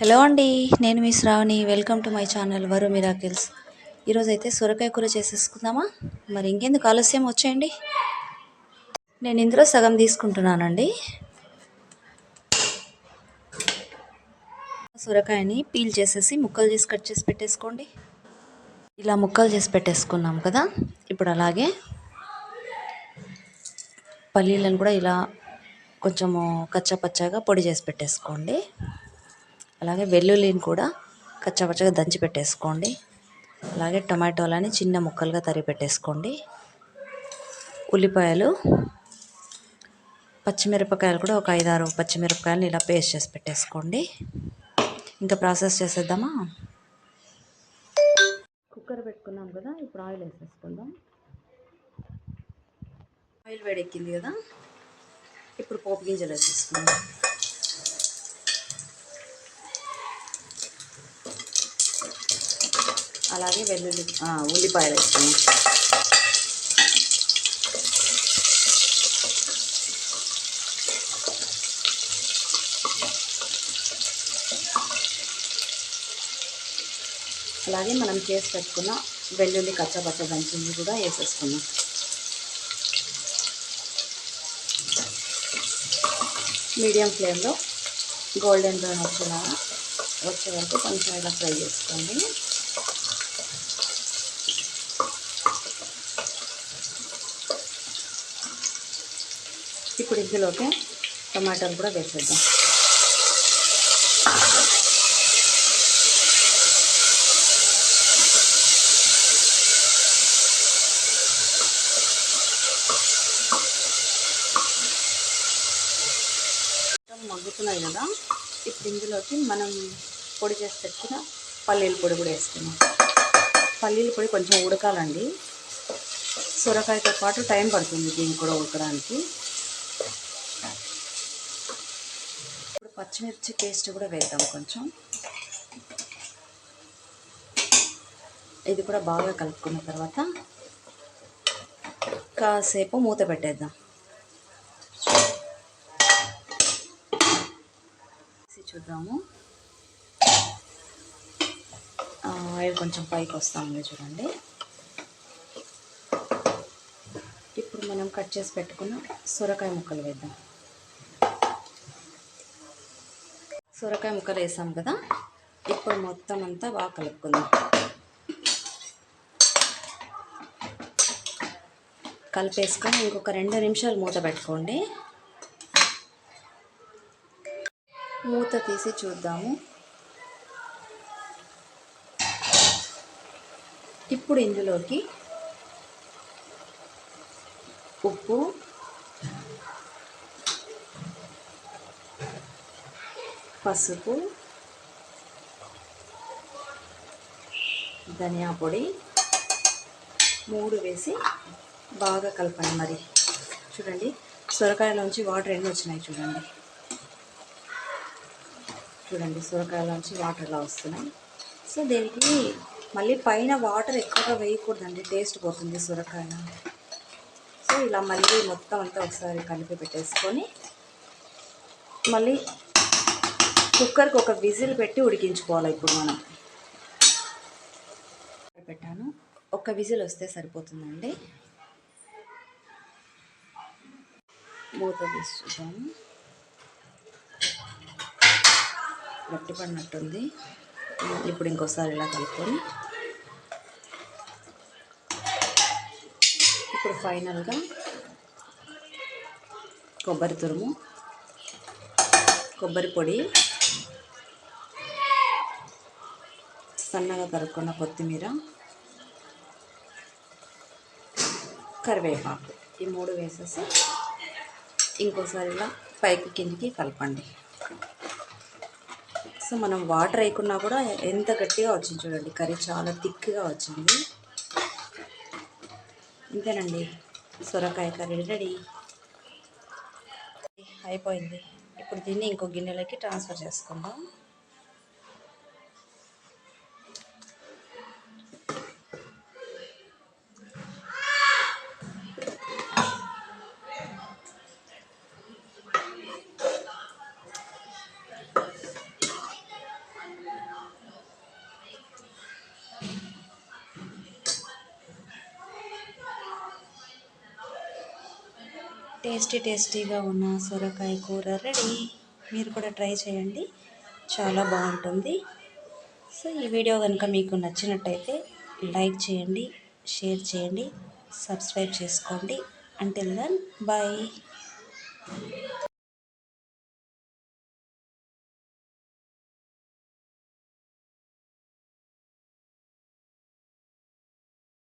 Hello అండి నేను మీ Shravani. Welcome to my channel Varu miracles ఈరోజు అయితే సొరకాయ కూర చేసేసుకుందామా? మరి ఇంకెందుకు ఆలస్యం? వచ్చేయండి. నేను ఇందులో సగం తీసుకుంటున్నానండి. సొరకాయని పీల్ చేసేసి ముక్కలు చేసి కట్ చేసి పెట్టేసుకోండి. ఇలా ముక్కలు చేసి పెట్టేసుకున్నాం కదా ఇప్పుడు అలాగే పల్లీలను కూడా ఇలా కొంచెము కచ్చపచ్చగా పొడి చేసి పెట్టేసుకోండి. అలాగే వెల్లుల్లిని కూడా కచ్చపచ్చగా దంచి పెట్టేసుకోండి. అలాగే టమాటోలని చిన్న ముక్కలుగా తరిగి పెట్టేసుకోండి. ఉల్లిపాయలు పచ్చిమిరపకాయలు కూడా ఒక ఐదారు పచ్చిమిరపకాయలు ఇలా పేస్ట్ చేసి పెట్టేసుకోండి. ఇంకా ప్రాసెస్ చేసేద్దామా? కుక్కర్ పెట్టుకున్నాం కదా ఇప్పుడు ఆయిల్ వేసేసుకుందాం. ఆయిల్ వేడెక్కింది కదా ఇప్పుడు పోపు గింజలు వేసేసుకుందాం. అలాగే వెల్లుల్లి ఉల్లిపాయలు వేసుకుందాం అలాగే మనం చేసి పెట్టుకున్న వెల్లుల్లి కచ్చపచ్చ దంచింది కూడా వేసేసుకున్నాం మీడియం ఫ్లేమ్లో గోల్డెన్ బ్రౌన్ వచ్చేలా వచ్చే వరకు కొంచెం ఇలా ఫ్రై చేసుకోండి. ఇప్పుడు ఇందులోకి టమాటాలు కూడా వేసేద్దాం. మగ్గుతున్నాయి కదా ఇప్పుడు ఇందులోకి మనం పొడి చేసి పెట్టుకున్న పల్లీల పొడి కూడా వేసుకున్నాం పల్లీల పొడి కొంచెం ఉడకాలండి. సొరకాయతో పాటు టైం పడుతుంది దీన్ని కూడా ఉడకడానికి. పచ్చిమిర్చి పేస్ట్ కూడా వేద్దాం కొంచెం. ఇది కూడా బాగా కలుపుకున్న తర్వాత కాసేపు మూత పెట్టేద్దాం. చూద్దాము. ఆయిల్ కొంచెం పైకి వస్తాము చూడండి. ఇప్పుడు మనం కట్ చేసి పెట్టుకున్న సొరకాయ ముక్కలు వేద్దాం. సొరకాయ ముక్కలు వేసాం కదా ఇప్పుడు మొత్తం అంతా బాగా కలుపుకుందాం. కలిపేసుకొని ఇంకొక రెండు నిమిషాలు మూత పెట్టుకోండి. మూత తీసి చూద్దాము. ఇప్పుడు ఇందులోకి ఉప్పు పసుపు ధనియా పొడి మూడు వేసి బాగా కలపండి మరి. చూడండి సొరకాయలోంచి వాటర్ ఎన్ని వచ్చినాయి చూడండి. చూడండి సొరకాయలోంచి వాటర్ ఎలా వస్తున్నాయి. సో దీనికి మళ్ళీ పైన వాటర్ ఎక్కువగా వేయకూడదండి టేస్ట్ పోతుంది సొరకాయ. సో ఇలా మళ్ళీ మొత్తం అంతా ఒకసారి కలిపి పెట్టేసుకొని మళ్ళీ కుక్కర్కి ఒక విజిల్ పెట్టి ఉడికించుకోవాలి ఇప్పుడు మనం. పెట్టాను. ఒక విజిల్ వస్తే సరిపోతుందండి. మూత తీసి చూద్దాము. గట్టిపడినట్టుంది ఇప్పుడు ఇంకోసారి ఇలా కలుపుకొని. ఇప్పుడు ఫైనల్గా కొబ్బరి తురుము కొబ్బరి పొడి సన్నగా తరుక్కున్న కొత్తిమీర కరివేపాకు. ఈ మూడు వేసేసి ఇంకోసారి ఇలా పైకి కిందికి కలపండి. సో మనం వాటర్ వేయకున్నా కూడా ఎంత గట్టిగా వచ్చింది చూడండి. కర్రీ చాలా థిక్గా వచ్చింది. ఇంతేనండి. సొరకాయ కర్రీ రెడీ. అయిపోయింది. ఇప్పుడు దీన్ని ఇంకో గిన్నెలకి ట్రాన్స్ఫర్ చేసుకుందాం. టేస్టీ టేస్టీగా ఉన్న సొరకాయ కూర రెడీ. మీరు కూడా ట్రై చేయండి. చాలా బాగుంటుంది. సో ఈ వీడియో కనుక మీకు నచ్చినట్టయితే లైక్ చేయండి షేర్ చేయండి సబ్స్క్రైబ్ చేసుకోండి. Until then bye